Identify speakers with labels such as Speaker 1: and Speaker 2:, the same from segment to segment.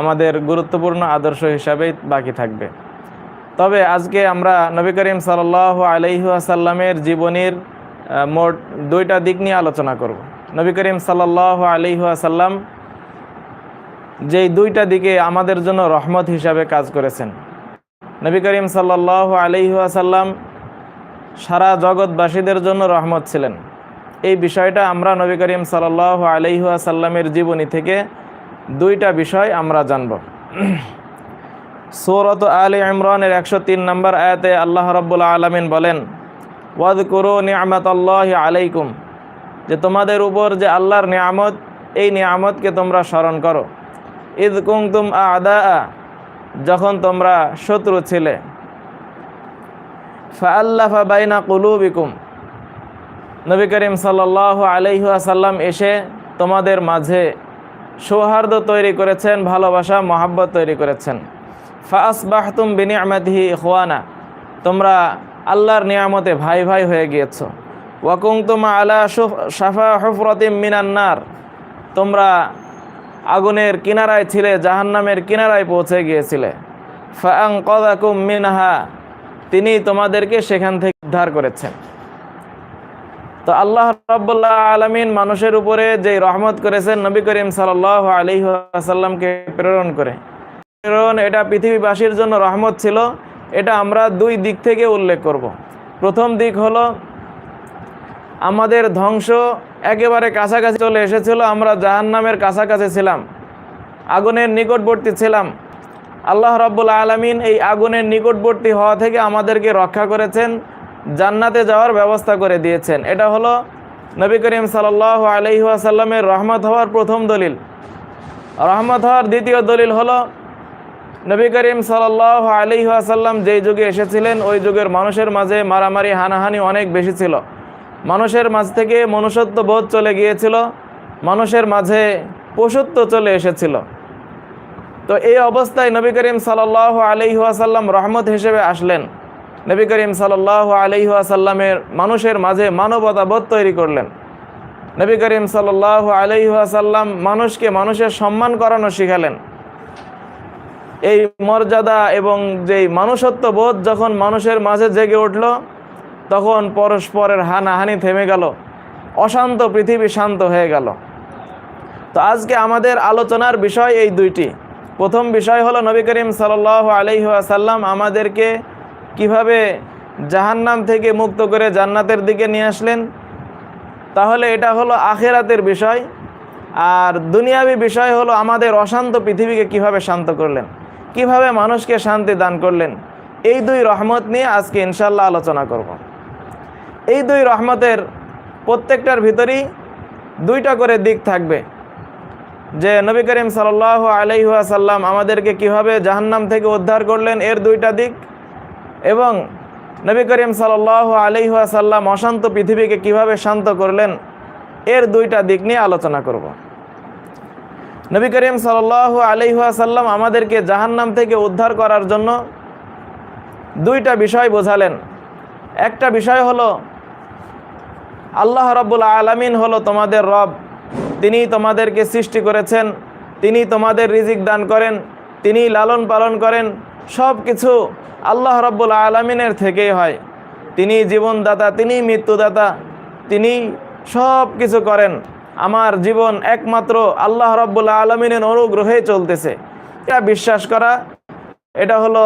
Speaker 1: আমাদের গুরুত্বপূর্ণ আদর্শ হিসাবেই বাকি থাকবে। তবে আজকে আমরা নবী করিম সাল আলহি আসাল্লামের জীবনীর মোট দুইটা দিক নিয়ে আলোচনা করব। নবী করিম সাল আলহি আসাল্লাম যেই দুইটা দিকে আমাদের জন্য রহমত হিসাবে কাজ করেছেন। নবী করিম সাল্লাহ আসাল্লাম সারা জগৎবাসীদের জন্য রহমত ছিলেন। এই বিষয়টা আমরা নবী করিম সাল্লাহ আলহি আসাল্লামের জীবনী থেকে দুইটা বিষয় আমরা জানব। সৌরত আলী ইমরানের একশো তিন নম্বর আয়াতে আল্লাহ রব্বুল আলমিন বলেন ওয়াদ করো নিয়ামত আল্লাহ আলাইকুম যে তোমাদের উপর যে আল্লাহর নিয়ামত, এই নিয়ামতকে তোমরা স্মরণ করো। ঈদ কুমতুম আদা যখন তোমরা শত্রু ছিলে। ফাল্লাফা বাইনা কুলুবিকুম নবী করিম সাল্লাহ আলহি আসাল্লাম এসে তোমাদের মাঝে সৌহার্দ্য তৈরি করেছেন, ভালোবাসা, মহাব্বত তৈরি করেছেন। ফাসবাহতুম বিনিয়ামতিহি ইখওয়ানা, তোমরা আল্লাহর নিয়ামতে ভাই ভাই হয়ে গিয়েছ। ওয়াকুং তুমা আলা সাফা হফরতিম মিনান্নার তোমরা আগুনের কিনারায় ছিলে, জাহান্নামের কিনারায় পৌঁছে গিয়েছিলে। ফাং কদাকুম মিনহা, তিনি তোমাদেরকে সেখান থেকে উদ্ধার করেছেন। তো আল্লাহ রব্বুল্লাহ আলমিন মানুষের উপরে যে রহমত করেছেন নবী করিম সাল আলী আসাল্লামকে প্রেরণ করে। প্রেরণ এটা পৃথিবীবাসীর জন্য রহমত ছিল, এটা আমরা দুই দিক থেকে উল্লেখ করব। প্রথম দিক হলো, আমাদের ধ্বংস একেবারে কাছাকাছি চলে এসেছিল, আমরা জাহান্নামের কাছাকাছি ছিলাম, আগুনের নিকটবর্তী ছিলাম। আল্লাহ রাব্বুল আলমিন এই আগুনের নিকটবর্তী হওয়া থেকে আমাদেরকে রক্ষা করেছেন। জান্নাতে যাওয়ার ব্যবস্থা করে দিয়েছেন। এটা হলো নবী করিম সাল আলহিহাসাল্লামের রহমত হওয়ার প্রথম দলিল। রহমত হওয়ার দ্বিতীয় দলিল হলো নবী করিম সাল আলহিহাসাল্লাম যেই যুগে এসেছিলেন, ওই যুগের মানুষের মাঝে মারামারি, হানাহানি অনেক বেশি ছিল। মানুষের মাঝ থেকে মনুষ্যত্ব বোধ চলে গিয়েছিল, মানুষের মাঝে পশুত্ব চলে এসেছিল। তো এই অবস্থায় নবী করিম সাল আলহিহাসাল্লাম রহমত হিসেবে আসলেন। নবী করিম সাল আলহিহাসাল্লামের মানুষের মাঝে মানবতাবোধ তৈরি করলেন। নবী করিম সাল আলহিহাসাল্লাম মানুষকে মানুষের সম্মান করানো শিখালেন। এই মর্যাদা এবং যেই মানুষত্ব বোধ যখন মানুষের মাঝে জেগে উঠল, তখন পরস্পরের হানাহানি থেমে গেল, অশান্ত পৃথিবী শান্ত হয়ে গেল। তো আজকে আমাদের আলোচনার বিষয় এই দুইটি। প্রথম বিষয় হলো নবী করিম সাল আলহিহাসাল্লাম আমাদেরকে কীভাবে জাহান্নাম থেকে মুক্ত করে জান্নাতের দিকে নিয়ে আসলেন? তাহলে এটা হলো আখেরাতের বিষয়। আর দুনিয়াবী বিষয় হলো আমাদের অশান্ত পৃথিবীকে কীভাবে শান্ত করলেন? কীভাবে মানুষকে শান্তি দান করলেন? এই দুই রহমত নিয়ে আজকে ইনশাল্লাহ আলোচনা করব। এই দুই রহমতের প্রত্যেকটার ভিতরেই দুইটা করে দিক থাকবে। যে নবী করিম সাল আলহিহাসাল্লাম আমাদেরকে কীভাবে জাহান্নাম থেকে উদ্ধার করলেন, এর দুইটা দিক। এবং নবী করিম সাল আলহিহাসাল্লাম অশান্ত পৃথিবীকে কীভাবে শান্ত করলেন, এর দুইটা দিক নিয়ে আলোচনা করব। নবী করিম সাল আলহিহাসাল্লাম আমাদেরকে জাহান্নাম থেকে উদ্ধার করার জন্য দুইটা বিষয় বোঝালেন। একটা বিষয় হলো, আল্লাহ রব্বুল আলমিন হলো তোমাদের রব, তিনি তোমাদেরকে সৃষ্টি করেছেন, তিনি তোমাদের রিজিক দান করেন, তিনি লালন পালন করেন সব কিছু আল্লাহ রব্বুল আলমিনের থেকেই হয়। তিনি জীবনদাতা, তিনি মৃত্যুদাতা, তিনি সব কিছু করেন। আমার জীবন একমাত্র আল্লাহ রব্বুল আলমিনের অনুগ্রহে চলতেছে। এটা বিশ্বাস করা, এটা হলো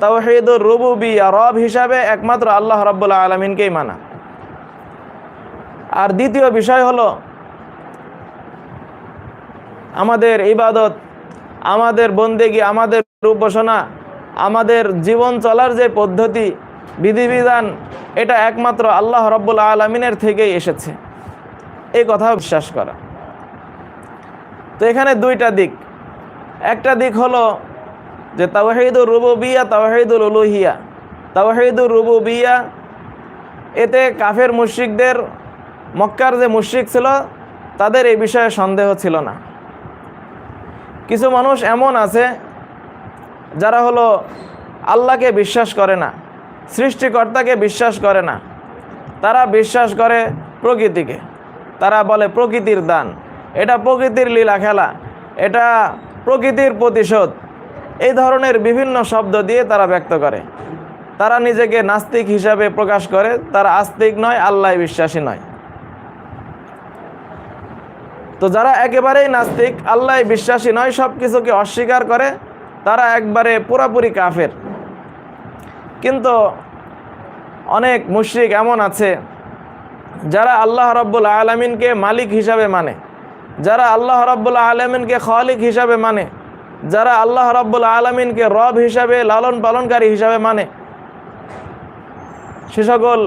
Speaker 1: তাওহিদুর রুবুবিয়া, রব হিসাবে একমাত্র আল্লাহ রব্বুল আলমিনকেই মানা। আর দ্বিতীয় বিষয় হলো, আমাদের ইবাদত, আমাদের বন্দেগী, আমাদের উপাসনা আমাদের জীবন চলার যে পদ্ধতি, বিধিবিধান, এটা একমাত্র আল্লাহ রব্বুল আলমিনের থেকেই এসেছে। এই কথা বিশ্বাস করা। তো এখানে দুইটা দিক। একটা দিক হলো যে তাওয়াহিদুর তাওহিদুর রুবুবিয়া, তাওহিদুল উলুহিয়া। তাওহিদুর রুবুবিয়া, এতে কাফের মুশ্রিকদের, মক্কার যে মুশ্রিক ছিল, তাদের এই বিষয়ে সন্দেহ ছিল না। কিছু মানুষ এমন আছে যারা হলো আল্লাহকে বিশ্বাস করে না, সৃষ্টিকর্তাকে বিশ্বাস করে না, তারা বিশ্বাস করে প্রকৃতিকে। তারা বলে প্রকৃতির দান। এটা প্রকৃতির লীলা খেলা। এটা প্রকৃতির প্রতিশোধ। এই ধরনের বিভিন্ন শব্দ দিয়ে তারা ব্যক্ত করে। তারা নিজেকে নাস্তিক হিসাবে প্রকাশ করে। তারা আস্তিক নয়, আল্লাহ বিশ্বাসী নয়। তো যারা একেবারেই নাস্তিক, আল্লাহ বিশ্বাসী নয় সব কিছুকে অস্বীকার করে তারা একবারে পুরাপুরি কাফের। কিন্তু অনেক মুশরিক এমন আছে, যারা আল্লাহ রব্বুল আলমিনকে মালিক হিসাবে মানে যারা আল্লাহ রব্বুল আলমিনকে খালিক হিসাবে মানে যারা আল্লাহ রব্বুল আলমিনকে রব হিসাবে লালন পালনকারী হিসাবে মানে। সে সকল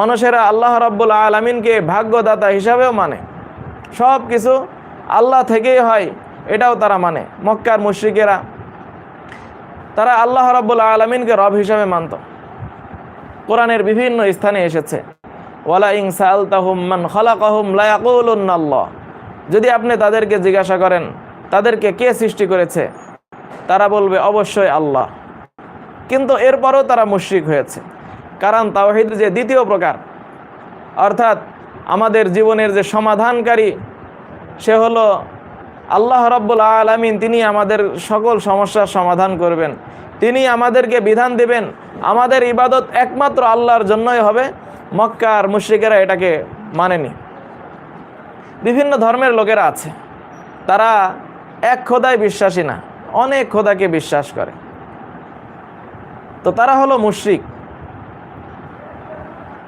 Speaker 1: মানুষেরা আল্লাহ রব্বুল আলমিনকে ভাগ্যদাতা হিসাবেও মানে। সব কিছু আল্লাহ থেকেই হয়, এটাও তারা মানে মক্কার মুশ্রিকেরা। তারা আল্লাহ রব্বুল আলমিনকে রব হিসাবে মানত। কোরআনের বিভিন্ন স্থানে এসেছে, ওয়ালা ইং সালতাহুম মান খালাকাহুম লা ইয়াকুলুন্নাল্লাহ যদি আপনি তাদেরকে জিজ্ঞাসা করেন, তাদেরকে কে সৃষ্টি করেছে, তারা বলবে, অবশ্যই আল্লাহ। কিন্তু এরপরও তারা মুশরিক হয়েছে, কারণ তাওহিদ যে দ্বিতীয় প্রকার, অর্থাৎ আমাদের জীবনের যে সমাধানকারী, সে হলো আল্লাহ রব্বুল আলমিন তিনি আমাদের সকল সমস্যার সমাধান করবেন। তিনি আমাদেরকে বিধান দেবেন, আমাদের ইবাদত একমাত্র আল্লাহর জন্যই হবে। মক্কার মুশ্রিকেরা এটাকে মানেনি। বিভিন্ন ধর্মের লোকেরা আছে, তারা এক খোদায় বিশ্বাসী না, অনেক খোদাকে বিশ্বাস করে। তো তারা হলো মুশরিক।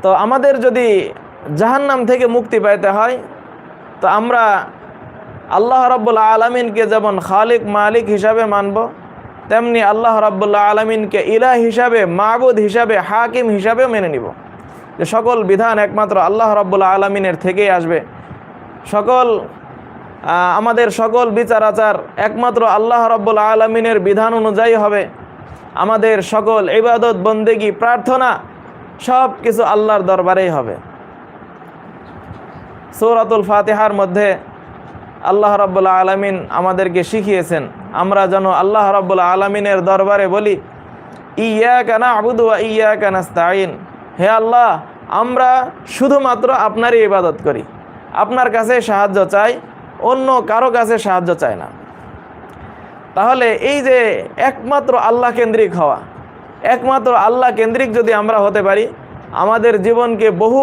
Speaker 1: তো আমাদের যদি জাহান্নাম থেকে মুক্তি পাইতে হয়, তো আমরা আল্লাহ রব্বুল্লা আলমিনকে যেমন খালিক মালিক হিসাবে মানব, তেমনি আল্লাহ রব্বুল্লাহ আলমিনকে ইলাহ হিসাবে, মাবুদ হিসাবে, হাকিম হিসাবেও মেনে নিব। যে সকল বিধান একমাত্র আল্লাহ রব্বুল্লা আলমিনের থেকেই আসবে। সকল আমাদের সকল বিচার আচার একমাত্র আল্লাহ রব্বুল আলমিনের বিধান অনুযায়ী হবে। আমাদের সকল ইবাদত, বন্দেগি, প্রার্থনা সব কিছু আল্লাহর দরবারেই হবে। সৌরাতুল ফাতেহার মধ্যে আল্লাহ রব্বুল্লা আলমিন আমাদেরকে শিখিয়েছেন। আমরা যেন আল্লাহ রব্বুল্লা আলমিনের দরবারে বলি ইয়া কানা আবুদু ইয়া কানাস্তাইন হে আল্লাহ, আমরা শুধুমাত্র আপনারই ইবাদত করি। আপনার কাছে সাহায্য চাই, অন্য কারও কাছে সাহায্য চায় না। তাহলে এই যে একমাত্র আল্লাহ কেন্দ্রিক হওয়া, একমাত্র আল্লাহ কেন্দ্রিক যদি আমরা হতে পারি, আমাদের জীবনকে বহু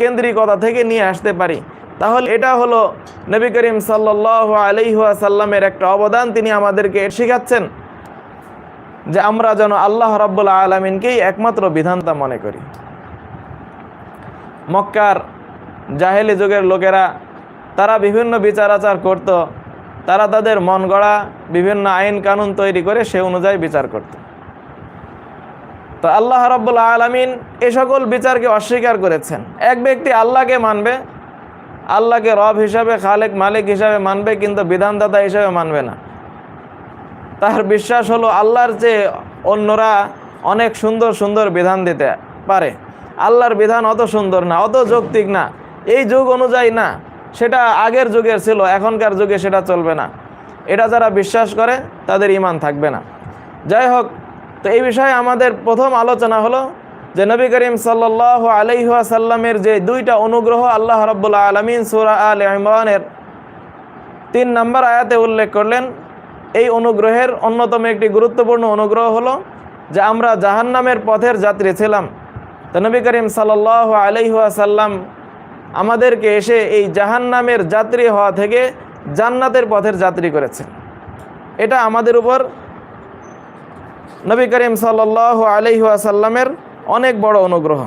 Speaker 1: কেন্দ্রিকতা থেকে নিয়ে আসতে পারি তাহলে এটা হলো নবী করিম সাল্লাহ সাল্লামের একটা অবদান, তিনি আমাদেরকে শেখাচ্ছেন যে আমরা যেন আল্লাহ রব্বুল আলমিনকেই একমাত্র বিধানতা মনে করি। মক্কার জাহেলি যুগের লোকেরা, তারা বিভিন্ন বিচার আচার করত, তারা তাদের মন গড়া বিভিন্ন আইন কানুন তৈরি করে সে অনুযায়ী বিচার করত। তো আল্লাহ রব্বুল আলমিন এ সকল বিচারকে অস্বীকার করেছেন। এক ব্যক্তি আল্লাহকে মানবে আল্লাহকে রব হিসাবে, খালেক মালিক হিসাবে মানবে, কিন্তু বিধানদাতা হিসাবে মানবে না। তার বিশ্বাস হলো আল্লাহর চেয়ে অন্যরা অনেক সুন্দর সুন্দর বিধান দিতে পারে। আল্লাহর বিধান অত সুন্দর না, অত যৌক্তিক না, এই যুগ অনুযায়ী না, সেটা আগের যুগের ছিল, এখনকার যুগে সেটা চলবে না। এটা যারা বিশ্বাস করে, তাদের ইমান থাকবে না। যাই হোক, তো এই বিষয়ে আমাদের প্রথম আলোচনা হলো যে নবী করিম সাল্লাহ আলহাসাল্লামের যে দুইটা অনুগ্রহ আল্লাহ রব্বুল্লা আলমিন সুরা আল ইমরানের তিন নম্বর আয়াতে উল্লেখ করলেন, এই অনুগ্রহের অন্যতম একটি গুরুত্বপূর্ণ অনুগ্রহ হলো যে আমরা জাহান্নামের পথের যাত্রী ছিলাম। তো নবী করিম সাল্লাহ আলহাসাল্লাম আমাদেরকে এসে এই জাহান্নামের যাত্রী হওয়া থেকে জান্নাতের পথের যাত্রী করেছে এটা আমাদের উপর নবী করিম সাল্লাহ আলহাসাল্লামের অনেক বড় অনুগ্রহ।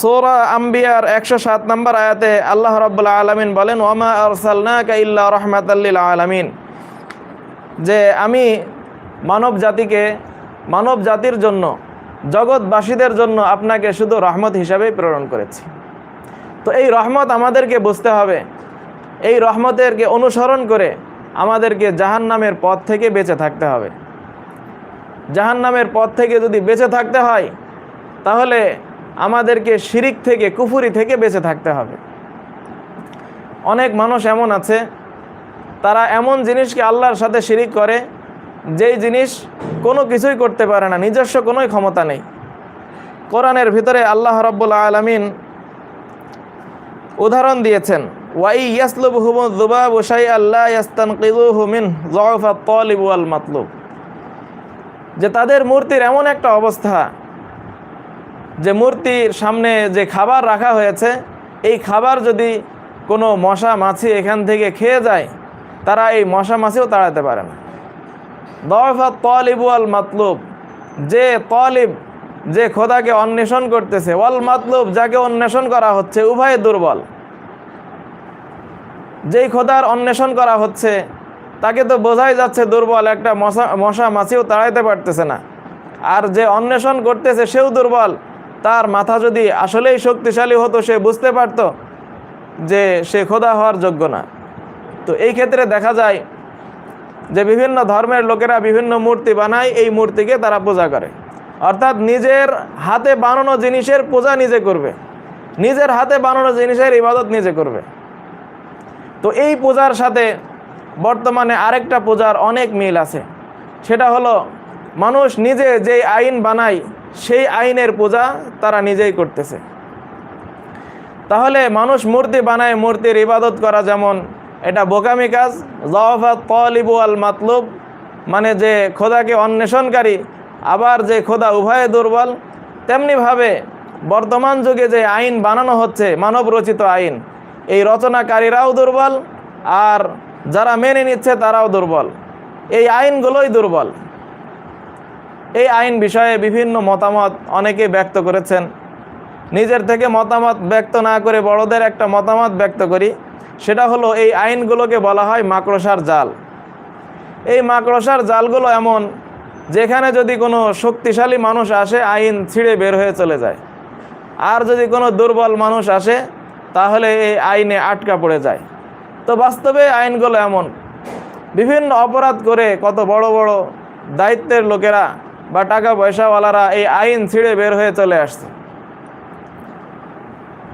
Speaker 1: সোরা আম্বিয়ার একশো সাত নম্বর আয়াতে আল্লাহ রব্বুল্লা আলমিন বলেন ওমা আরসালনাকা ইল্লা রহমাতাল্লিল আলমিন। যে আমি মানব জাতিকে, মানব জাতির জন্য, জগৎবাসীদের জন্য আপনাকে শুধু রহমত হিসাবেই প্রেরণ করেছি। তো এই রহমত আমাদেরকে বুঝতে হবে। এই রহমতেরকে অনুসরণ করে আমাদেরকে জাহান নামের পথ থেকে বেঁচে থাকতে হবে। জাহান নামের পথ থেকে যদি বেঁচে থাকতে হয়, তাহলে আমাদেরকে শিরিক থেকে, কুফুরি থেকে বেঁচে থাকতে হবে। অনেক মানুষ এমন আছে, তারা এমন জিনিসকে আল্লাহর সাথে শিরিক করে, যেই জিনিস কোনো কিছুই করতে পারে না, নিজস্ব কোনোই ক্ষমতা নেই। কোরআনের ভিতরে আল্লাহ রব্বুল আলমিন উদাহরণ দিয়েছেন, ওয়াই ইয়াসলুব হুম জুবাব ওসাই আল্লাহ ইয়াস্তান কিদুহু হুমিন জফা তলিব ওয়াল মাতলুব। যে তাদের মূর্তির এমন একটা অবস্থা যে মূর্তির সামনে যে খাবার রাখা হয়েছে, এই খাবার যদি কোনো মশা মাছি এখান থেকে খেয়ে যায়, তারা এই মশা মাছিও তাড়াতে পারে না। দফা তলিব ওয়াল মাতলুব, যে তলিব, যে খোদাকে অন্বেষণ করতেছে, ওয়াল মাতলুব যাকে অন্বেষণ করা হচ্ছে, উভয় দুর্বল। যেই খোদার অন্বেষণ করা হচ্ছে তাকে তো বোঝাই যাচ্ছে দুর্বল একটা মশা মশা মাছিও তাড়াইতে পারতেছে না। আর যে অন্বেষণ করতেছে সেও দুর্বল। তার মাথা যদি আসলেই শক্তিশালী হতো, সে বুঝতে পারত যে সে খোদা হওয়ার যোগ্য না। তো এই ক্ষেত্রে দেখা যায় যে বিভিন্ন ধর্মের লোকেরা বিভিন্ন মূর্তি বানায়, এই মূর্তিকে তারা পূজা করে। অর্থাৎ নিজের হাতে বানানো জিনিসের পূজা নিজে করবে। নিজের হাতে বানানো জিনিসের ইবাদত নিজে করবে। তো এই পূজার সাথে বর্তমানে আরেকটা পূজার অনেক মিল আছে। সেটা হলো, মানুষ নিজে যেই আইন বানায়, সেই আইনের পূজা তারা নিজেই করতেছে। তাহলে মানুষ মূর্তি বানায়, মূর্তির ইবাদত করা যেমন এটা বোকামি কাজ জওয়াফা তলিবু আল মাতলুব মানে যে খোদাকে অন্বেষণকারী, আবার যে খোদা উভয়ে দুর্বল, তেমনিভাবে বর্তমান যুগে যে আইন বানানো হচ্ছে মানব রচিত আইন, এই রচনাকারীরাও দুর্বল, আর যারা মেনে নিচ্ছে তারাও দুর্বল। এই আইনগুলোই দুর্বল। এই আইন বিষয়ে বিভিন্ন মতামত অনেকে ব্যক্ত করেছেন। নিজের থেকে মতামত ব্যক্ত না করে বড়দের একটা মতামত ব্যক্ত করি। সেটা হলো এই আইনগুলোকে বলা হয় মাকড়সার জাল। এই মাকড়সার জালগুলো এমন, যেখানে যদি কোনো শক্তিশালী মানুষ আসে, আইন ছিঁড়ে বের হয়ে চলে যায়। আর যদি কোনো দুর্বল মানুষ আসে, তাহলে এই আইনে আটকা পড়ে যায়। তো বাস্তবে আইনগুলো এমন। বিভিন্ন অপরাধ করে কত বড় বড় দায়িত্বের লোকেরা বা টাকা পয়সাওয়ালারা এই আইন ছিঁড়ে বের হয়ে চলে আসছে।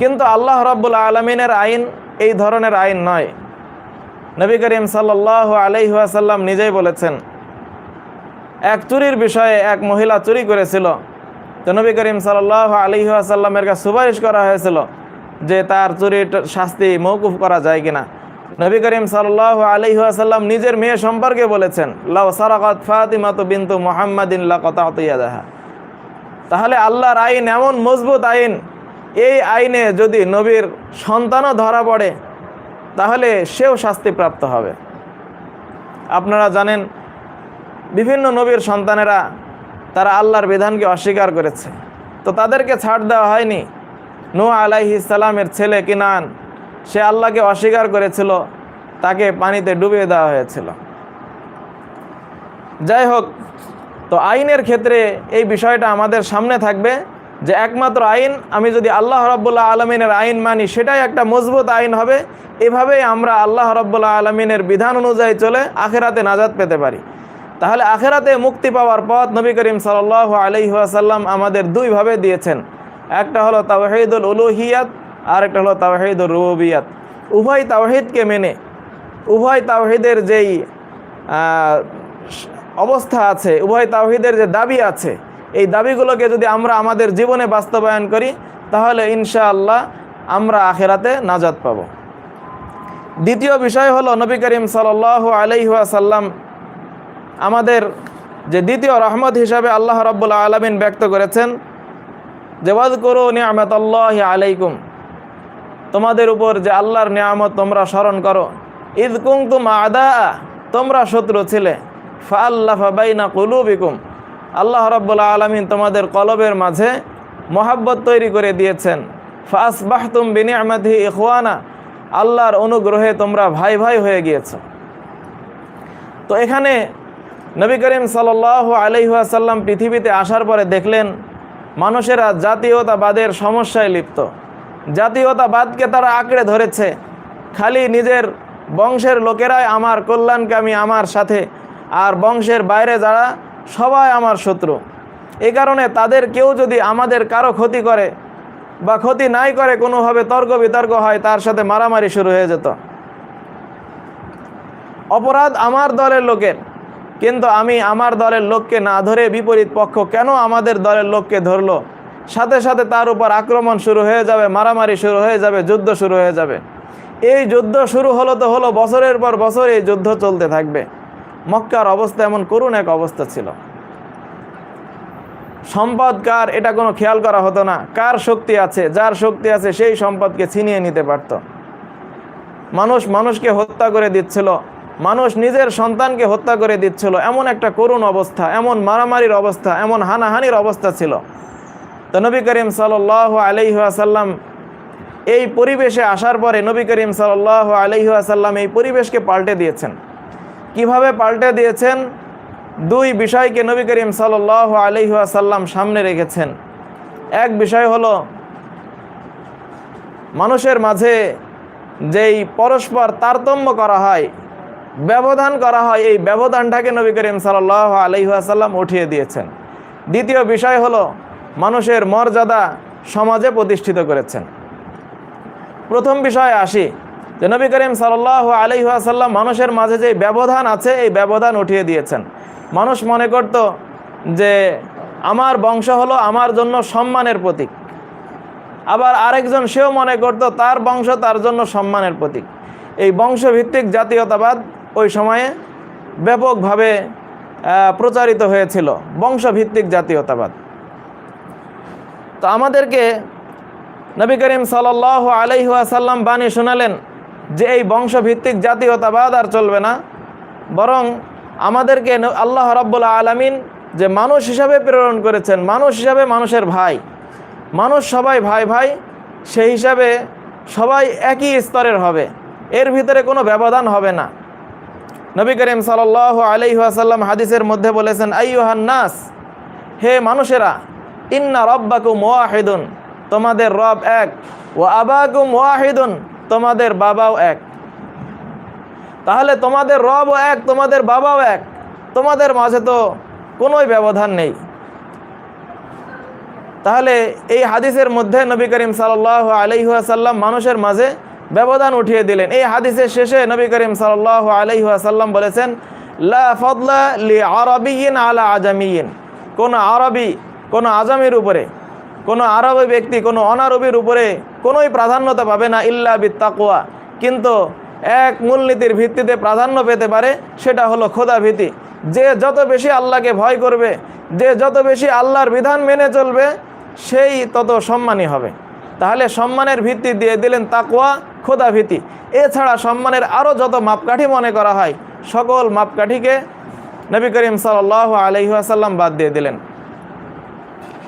Speaker 1: কিন্তু আল্লাহ রব্বুল আলমিনের আইন এই ধরনের আইন নয়। নবী করিম সাল্লাহ আলাইহাসাল্লাম নিজেই বলেছেন, এক চুরির বিষয়ে এক মহিলা চুরি করেছিল। তো নবী করিম সাল্লাহ আলিহাসাল্লামের কাছে সুপারিশ করা হয়েছিল যে তার চুরির শাস্তি মৌকুফ করা যায় কিনা। নবী করিম সাল্লাহ আলিহাসাল্লাম নিজের মেয়ে সম্পর্কে বলেছেন, লাউ সারাকাত ফাতিমাত বিন্তু মোহাম্মদিন লাকতাহা তাহলে আল্লাহর আইন এমন মজবুত আইন, এই আইনে যদি নবীর সন্তানও ধরা পড়ে, তাহলে সেও শাস্তিপ্রাপ্ত হবে। আপনারা জানেন, বিভিন্ন নবীর সন্তানেরা তারা আল্লাহর বিধানকে অস্বীকার করেছে। তো তাদেরকে ছাড় দেওয়া হয়নি। নু আলাইহি সালামের ছেলে কিনান সে আল্লাহকে অস্বীকার করেছিল, তাকে পানিতে ডুবিয়ে দেওয়া হয়েছিল। যাই হোক, তো আইনের ক্ষেত্রে এই বিষয়টা আমাদের সামনে থাকবে যে একমাত্র আইন, আমি যদি আল্লাহ রব্বুল্লাহ আলমিনের আইন মানি, সেটাই একটা মজবুত আইন হবে। এভাবেই আমরা আল্লাহ রব্বুল্লাহ আলমিনের বিধান অনুযায়ী চলে আখেরাতে নাজাদ পেতে পারি। তাহলে আখেরাতে মুক্তি পাওয়ার পথ নবী করিম সাল আলহিহাসাল্লাম আমাদের দুইভাবে দিয়েছেন। একটা হলো তাওহিদুল উলুহিয়াত আর একটা হলো তাওহিদুল রুবিয়াত উভয় তাওহিদকে মেনে, উভয় তাওহিদের যেই অবস্থা আছে, উভয় তাওহিদের যে দাবি আছে, এই দাবিগুলোকে যদি আমরা আমাদের জীবনে বাস্তবায়ন করি, তাহলে ইনশাআল্লাহ আমরা আখেরাতে নাজাদ পাব। দ্বিতীয় বিষয় হলো নবী করিম সাল আলাইহাসাল্লাম আমাদের যে দ্বিতীয় রহমত হিসাবে আল্লাহ রব্বুল্লা আলমিন ব্যক্ত করেছেন ওয়াজ করো নিয়ামত আল্লাহ আলাইকুম। তোমাদের উপর যে আল্লাহর নিয়ামত তোমরা স্মরণ করো। ঈদ কুং তুম আদা তোমরা শত্রু ছিলে। ফা আল্লাহ বাইনা কুলুবিকুম। আল্লাহ রব্বুল্লা আলমিন তোমাদের কলবের মাঝে মহাব্বত তৈরি করে দিয়েছেন। ফাস বাহতুম বিনিয়ামাদি ইখওয়ানা, আল্লাহর অনুগ্রহে তোমরা ভাই ভাই হয়ে গিয়েছ। তো এখানে নবী করিম সাল আলহাসাল্লাম পৃথিবীতে আসার পরে দেখলেন, মানুষেরা জাতীয়তাবাদের সমস্যায় লিপ্ত। জাতীয়তাবাদকে তারা আঁকড়ে ধরেছে। খালি নিজের বংশের লোকেরাই আমার কল্যাণকামী আমার সাথে, আর বংশের বাইরে যারা, সবাই আমার শত্রু। এই কারণে তাদের কেউ যদি আমাদের কারও ক্ষতি করে বা ক্ষতি নাই করে, কোনোভাবে তর্ক বিতর্ক হয়, তার সাথে মারামারি শুরু হয়ে যেত। অপরাধ আমার দলের লোকের, কিন্তু আমি আমার দলের লোককে না ধরে বিপরীত পক্ষ কেন আমাদের দলের লোককে ধরলো? সাথে সাথে তার উপর আক্রমণ শুরু হয়ে যাবে, মারামারি শুরু হয়ে যাবে, যুদ্ধ শুরু হয়ে যাবে। এই যুদ্ধ শুরু হলো তো হলো, বছরের পর বছর এই যুদ্ধ চলতে থাকবে। মক্কার অবস্থা এমন করুণ এক অবস্থা ছিল। সম্পদ কার, এটা কোনো খেয়াল করা হতো না। কার শক্তি আছে? যার শক্তি আছে, সেই সম্পদকে ছিনিয়ে নিতে পারত। মানুষ মানুষকে হত্যা করে দিচ্ছিল। মানুষ নিজের সন্তানকে হত্যা করে দিচ্ছিল। এমন একটা করুণ অবস্থা, এমন মারামারির অবস্থা, এমন হানাহানির অবস্থা ছিল। তো নবী করিম সাল আলহাসাল্লাম এই পরিবেশে আসার পরে নবী করিম সাল আলহাসাল্লাম এই পরিবেশকে পাল্টে দিয়েছেন। কীভাবে পাল্টে দিয়েছেন? দুই বিষয়কে নবী করিম সাল আলহাসাল্লাম সামনে রেখেছেন। এক বিষয় হলো, মানুষের মাঝে যেই পরস্পর তারতম্য করা হয়, ব্যবধান করা হয়, এই ব্যবধানটাকে নবী করিম সাল্লাহ আলহাসাল্লাম উঠিয়ে দিয়েছেন। দ্বিতীয় বিষয় হলো মানুষের মর্যাদা সমাজে প্রতিষ্ঠিত করেছেন। প্রথম বিষয়ে আসি, যে নবী করিম সাল্লাহ আলহাসাল্লাম মানুষের মাঝে যে ব্যবধান আছে, এই ব্যবধান উঠিয়ে দিয়েছেন। মানুষ মনে করত যে আমার বংশ হলো আমার জন্য সম্মানের প্রতীক। আবার আরেকজন সেও মনে করত তার বংশ তার জন্য সম্মানের প্রতীক। এই বংশভিত্তিক জাতীয়তাবাদ ওই সময়ে ব্যাপকভাবে প্রচারিত হয়েছিল। বংশভিত্তিক জাতীয়তাবাদ। তো আমাদেরকে নবী করিম সাল আলহাসাল্লাম বাণী শোনালেন যে এই বংশভিত্তিক জাতীয়তাবাদ আর চলবে না, বরং আমাদেরকে আল্লাহ রাব্বুল আলমিন যে মানুষ হিসাবে প্রেরণ করেছেন, মানুষ হিসাবে মানুষের ভাই, মানুষ সবাই ভাই ভাই, সেই হিসাবে সবাই একই স্তরের হবে, এর ভিতরে কোনো ব্যবধান হবে না। নবী করিম সাল আলহাসাল্লাম হাদিসের মধ্যে বলেছেন আইহান নাস, হে মানুষেরা ইন্না রব্বাকুম ওয়াহিদুন, তোমাদের রব এক ও আবাকুম ওয়াহিদুন, তোমাদের বাবাও এক। তাহলে তোমাদের রবও এক, তোমাদের বাবাও এক। তোমাদের মাঝে তো কোনোই ব্যবধান নেই। তাহলে এই হাদিসের মধ্যে নবী করিম সাল আলহাসাল্লাম মানুষের মাঝে ব্যবধান উঠিয়ে দিলেন। এই হাদিসের শেষে নবী করিম সাল আলহাসাল্লাম বলেছেন, লা ফদলা লি আরবিয়িন আলা আজামিয়িন কোন আরবি কোনো আজামির উপরে, কোনো আরবি ব্যক্তি, কোনো অনারবির উপরে কোনোই প্রাধান্যতা পাবে না ইল্লা বি তাকুয়া কিন্তু এক মূলনীতির ভিত্তিতে প্রাধান্য পেতে পারে, সেটা হলো খোদা ভীতি। যে যত বেশি আল্লাহকে ভয় করবে, যে যত বেশি আল্লাহর বিধান মেনে চলবে, সেই তত সম্মানী হবে। তাহলে সম্মানের ভিত্তি দিয়ে দিলেন তাকুয়া খোদা ভীতি। এছাড়া সম্মানের আরও যত মাপকাঠি মনে করা হয়, সকল মাপকাঠিকে নবী করিম সাল আলহিহাসাল্লাম বাদ দিয়ে দিলেন।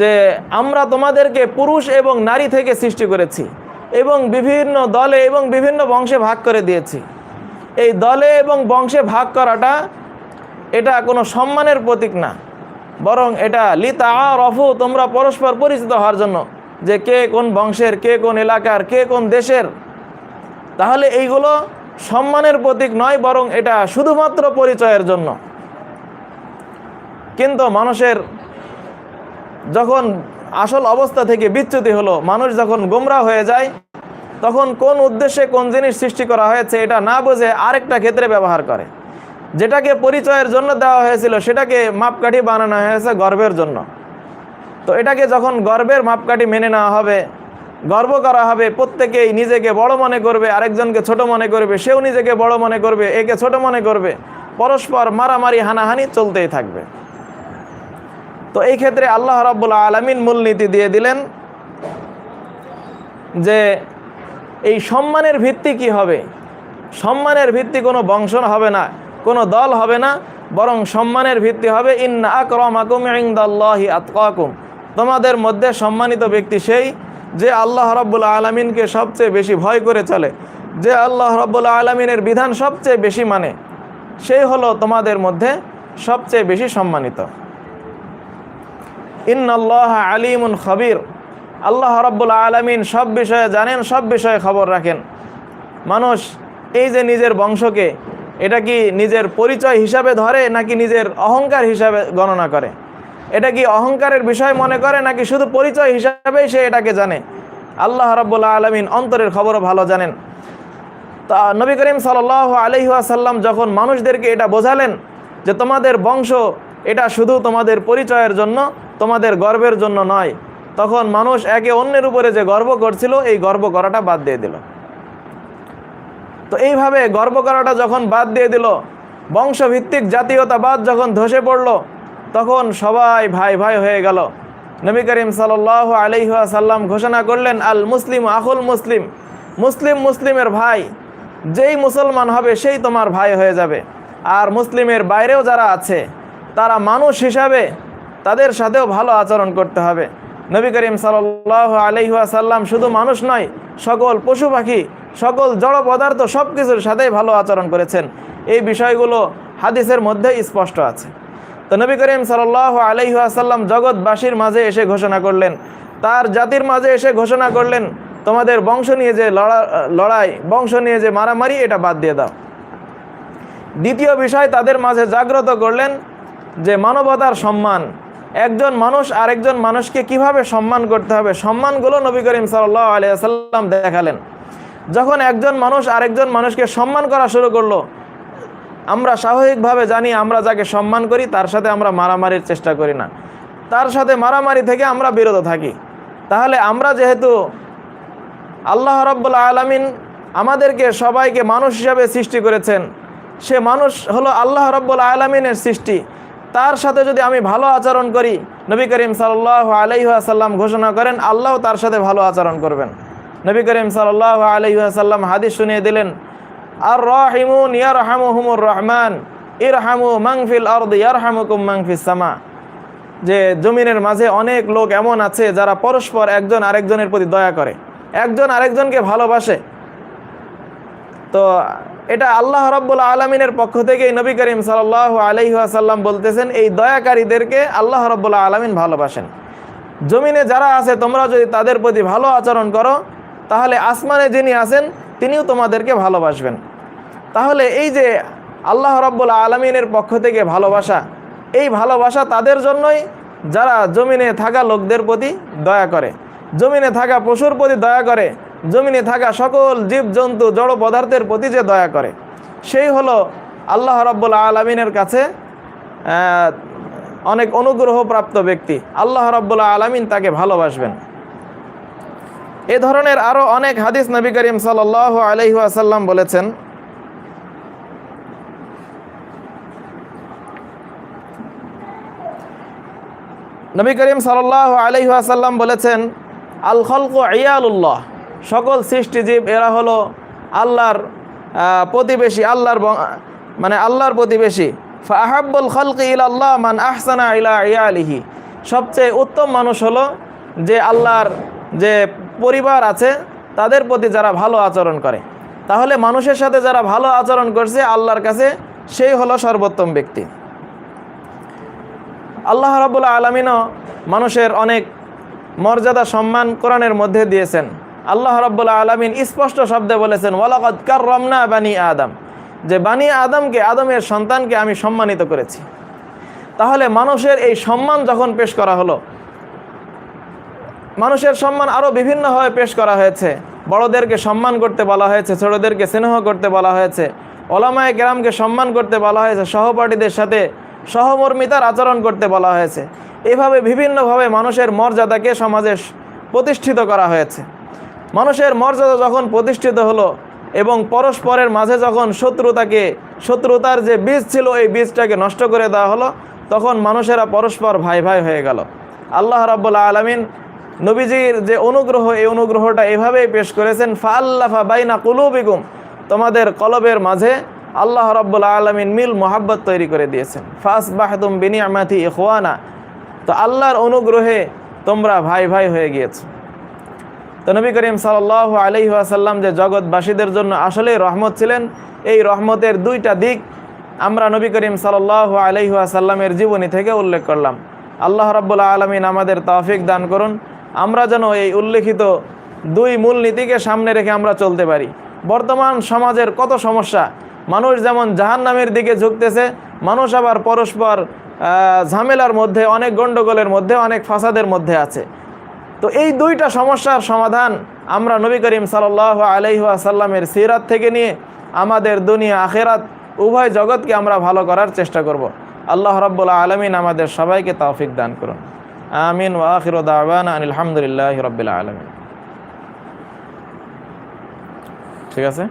Speaker 1: যে আমরা তোমাদেরকে পুরুষ এবং নারী থেকে সৃষ্টি করেছি এবং বিভিন্ন দলে এবং বিভিন্ন বংশে ভাগ করে দিয়েছি। এই দলে এবং বংশে ভাগ করাটা এটা কোনো সম্মানের প্রতীক না, বরং এটা লিতা রফু তোমরা পরস্পর পরিচিত হওয়ার জন্য যে কে কোন বংশের, কে কোন এলাকার, কে কোন দেশের। তাহলে এইগুলো সম্মানের প্রতীক নয়, বরং এটা শুধুমাত্র পরিচয়ের জন্য। কিন্তু মানুষের যখন আসল অবস্থা থেকে বিচ্যুতি হলো, মানুষ যখন গোমরা হয়ে যায়, তখন কোন উদ্দেশ্যে কোন জিনিস সৃষ্টি করা হয়েছে এটা না বুঝে আরেকটা ক্ষেত্রে ব্যবহার করে। যেটাকে পরিচয়ের জন্য দেওয়া হয়েছিল, সেটাকে মাপকাঠি বানানো হয়েছে গর্বের জন্য। তো এটাকে যখন গর্বের মাপকাঠি মেনে নেওয়া হবে, গর্ব করা হবে, প্রত্যেকেই নিজেকে বড় মনে করবে, আরেকজনকে ছোট মনে করবে, সেও নিজেকে বড় মনে করবে, একে ছোট মনে করবে, পরস্পর মারামারি, হানাহানি চলতেই থাকবে। তো এই ক্ষেত্রে আল্লাহ রাব্বুল আলমিন মূলনীতি দিয়ে দিলেন যে এই সম্মানের ভিত্তি কি হবে? সম্মানের ভিত্তি কোনো বংশ হবে না, কোনো দল হবে না, বরং সম্মানের ভিত্তি হবে ইন্না আকরম আকুম ইংদাল্লাহি আতকাকুম। তোমাদের মধ্যে সম্মানিত ব্যক্তি সেই যে আল্লাহ রব্বুল আলমিনকে সবচেয়ে বেশি ভয় করে চলে, যে আল্লাহ রব্বুল আলমিনের বিধান সবচেয়ে বেশি মানে সেই হলো তোমাদের মধ্যে সবচেয়ে বেশি সম্মানিত। ইন্নআল্লাহ আলিমুন খবির। আল্লাহ রব্বুল আলমিন সব বিষয়ে জানেন, সব বিষয়ে খবর রাখেন। মানুষ এই যে নিজের বংশকে, এটা কি নিজের পরিচয় হিসাবে ধরে, নাকি নিজের অহংকার হিসাবে গণনা করে? এটা কি অহংকারের বিষয় মনে করে, নাকি শুধু পরিচয় হিসাবেই সে এটাকে জানে? আল্লাহ রাব্বুল আলমিন অন্তরের খবরও ভালো জানেন। তা নবী করিম সাল আলহি আসাল্লাম যখন মানুষদেরকে এটা বোঝালেন যে তোমাদের বংশ, এটা শুধু তোমাদের পরিচয়ের জন্য তোমাদের গর্বের জন্য নয়। তখন মানুষ একে অন্যের উপরে যে গর্ব করছিল, এই গর্ব করাটা বাদ দিয়ে দিল। তো এইভাবে গর্ব করাটা যখন বাদ দিয়ে দিল, বংশভিত্তিক জাতীয়তাবাদ যখন ধসে পড়ল, তখন সবাই ভাই ভাই হয়ে গেল। নবী করিম সাল আলহাসাল্লাম ঘোষণা করলেন, আল মুসলিম আহুল মুসলিম। মুসলিম মুসলিমের ভাই, যেই মুসলমান হবে সেই তোমার ভাই হয়ে যাবে। আর মুসলিমের বাইরেও যারা আছে, তারা মানুষ হিসাবে তাদের সাথেও ভালো আচরণ করতে হবে। নবী করিম সাল আলহাসাল্লাম শুধু মানুষ নয়, সকল পশু পাখি, সকল জড় পদার্থ সব কিছুর সাথেই ভালো আচরণ করেছেন। এই বিষয়গুলো হাদিসের মধ্যে স্পষ্ট আছে। তো নবী করিম সাল আলহাসাল্লাম জগৎবাসীর মাঝে এসে ঘোষণা করলেন, তার জাতির মাঝে এসে ঘোষণা করলেন, তোমাদের বংশ নিয়ে যে লড়া, লড়াই, বংশ নিয়ে যে মারামারি, এটা বাদ দিয়ে দাও। দ্বিতীয় বিষয় তাদের মাঝে জাগ্রত করলেন যে মানবতার সম্মান একজন মানুষ আরেকজন মানুষকে কীভাবে সম্মান করতে হবে? সম্মানগুলো নবী করিম সাল্লাহ আলিয়াল্লাম দেখালেন। যখন একজন মানুষ আরেকজন মানুষকে সম্মান করা শুরু করল, আমরা স্বাভাবিকভাবে জানি আমরা যাকে সম্মান করি, তার সাথে আমরা মারামারির চেষ্টা করি না। তার সাথে মারামারি থেকে আমরা বিরত থাকি। তাহলে আমরা যেহেতু আল্লাহ রব্বুল আলমিন আমাদেরকে সবাইকে মানুষ হিসাবে সৃষ্টি করেছেন, সে মানুষ হলো আল্লাহ রব্বুল আলমিনের সৃষ্টি। তার সাথে যদি আমি ভালো আচরণ করি, নবী করিম সাল্লাহ আলহাসাল্লাম ঘোষণা করেন, আল্লাহ তার সাথে ভালো আচরণ করবেন। নবী করিম সাল্লাহ আলহাসাল্লাম হাদিস শুনিয়ে দিলেন আর রহিমুন ইয়ার হামুহুমুর রহমান ইর হামু মাংফিল অর্দ ইয়ার হামুকুম মাংফিস সামা। যে জমিনের মাঝে অনেক লোক এমন আছে যারা পরস্পর একজন আরেকজনের প্রতি দয়া করে, একজন আরেকজনকে ভালোবাসে। তো এটা আল্লাহ রব্বুল আলমিনের পক্ষ থেকে নবী করিম সাল আলহিহাসাল্লাম বলতেছেন, এই দয়াকারীদেরকে আল্লাহ রব্বুল আলমিন ভালোবাসেন। জমিনে যারা আছে, তোমরা যদি তাদের প্রতি ভালো আচরণ করো, তাহলে আসমানে যিনি আছেন, তিনিও তোমাদেরকে ভালোবাসবেন। তাহলে এই যে আল্লাহ রব্বুল আলমিনের পক্ষ থেকে ভালোবাসা, এই ভালোবাসা তাদের জন্যই যারা জমিনে থাকা লোকদের প্রতি দয়া করে। জমিনে থাকা পশুর প্রতি দয়া করে জমিনে থাকা সকল জীবজন্তু জড় পদার্থের প্রতি যে দয়া করে, সেই হলো আল্লাহ রব্বুল আলমিনের কাছে অনেক অনুগ্রহ প্রাপ্ত ব্যক্তি। আল্লাহ রব্বুল্লা আলমিন তাকে ভালোবাসবেন। এ ধরনের আরও অনেক হাদিস নবী করিম সাল আলহিহাসাল্লাম বলেছেন। নবী করিম সাল আলহিহাসাল্লাম বলেছেন, আল খলক ইয়ালুল্লাহ সকল সৃষ্টিজীব, এরা হলো আল্লাহর প্রতিবেশী, আল্লাহর মানে আল্লাহর প্রতিবেশী। ফাহাব্বুল খলকি ইল আল্লাহ মান আহসানা ইলা ইয়া আলিহি সবচেয়ে উত্তম মানুষ হলো যে আল্লাহর যে পরিবার আছে, তাদের প্রতি যারা ভালো আচরণ করে। তাহলে মানুষের সাথে যারা ভালো আচরণ করছে, আল্লাহর কাছে সেই হলো সর্বোত্তম ব্যক্তি। আল্লাহ রাবুল্লা আলমিনও মানুষের অনেক মর্যাদা সম্মান কোরআনের মধ্যে দিয়েছেন। আল্লাহ রাব্বুল্লাহ আলমিন স্পষ্ট শব্দে বলেছেন ওয়ালাকত কার রমনা বানি আদম যে বানি আদমকে, আদমের সন্তানকে আমি সম্মানিত করেছি। তাহলে মানুষের এই সম্মান যখন পেশ করা হলো, মানুষের সম্মান আরও বিভিন্নভাবে পেশ করা হয়েছে। বড়দেরকে সম্মান করতে বলা হয়েছে, ছোটদেরকে স্নেহ করতে বলা হয়েছে, ওলামায় গ্রামকে সম্মান করতে বলা হয়েছে, সহপাঠীদের সাথে সহমর্মিতার আচরণ করতে বলা হয়েছে। এভাবে বিভিন্নভাবে মানুষের মর্যাদাকে সমাজে প্রতিষ্ঠিত করা হয়েছে। মানুষের মর্যাদা যখন প্রতিষ্ঠিত হলো এবং পরস্পরের মাঝে যখন শত্রুতাকে, শত্রুতার যে বীজ ছিল এই বীজটাকে নষ্ট করে দেওয়া হলো, তখন মানুষেরা পরস্পর ভাই ভাই হয়ে গেল। আল্লাহ রাব্বুল্লাহ আলমিন নবীজির যে অনুগ্রহ, এই অনুগ্রহটা এভাবেই পেশ করেছেন ফা আল্লাফা বাইনা কুলুবিকুম, তোমাদের কলবের মাঝে আল্লাহ রব্বুল আলমিন মিল মোহাব্বত তৈরি করে দিয়েছেন। ফাস বাহতুম বিনি আমাথি ইখওয়ানা, তো আল্লাহর অনুগ্রহে তোমরা ভাই ভাই হয়ে গিয়েছো। তো নবী করিম সাল আলি আসাল্লাম যে জগৎবাসীদের জন্য আসলেই রহমত ছিলেন, এই রহমতের দুইটা দিক আমরা নবী করিম সাল আলি আসাল্লামের জীবনী থেকে উল্লেখ করলাম। আল্লাহ রব্বুল্লা আলমিন আমাদের তৌফিক দান করুন। আমরা যেন এই উল্লেখিত দুই মূল নীতিকে সামনে রেখে আমরা চলতে পারি। বর্তমান সমাজের কত সমস্যা? মানুষ যেমন জাহান্নামের দিকে ঝুঁকতেছে, মানুষ আবার পরস্পর ঝামেলার মধ্যে, অনেক গণ্ডগোলের মধ্যে, অনেক ফাসাদের মধ্যে আছে। তো এই দুইটা সমস্যার সমাধান আমরা নবী করিম সাল আলহাসাল্লামের সিরাত থেকে নিয়ে আমাদের দুনিয়া আখেরাত উভয় জগৎকে আমরা ভালো করার চেষ্টা করব। আল্লাহ রব্বুল্লা আলমিন আমাদের সবাইকে তৌফিক দান করুন। আমিন ওয়াখির দাওয়ান আলহামদুলিল্লাহ রবিল্লা আলমিন। ঠিক আছে?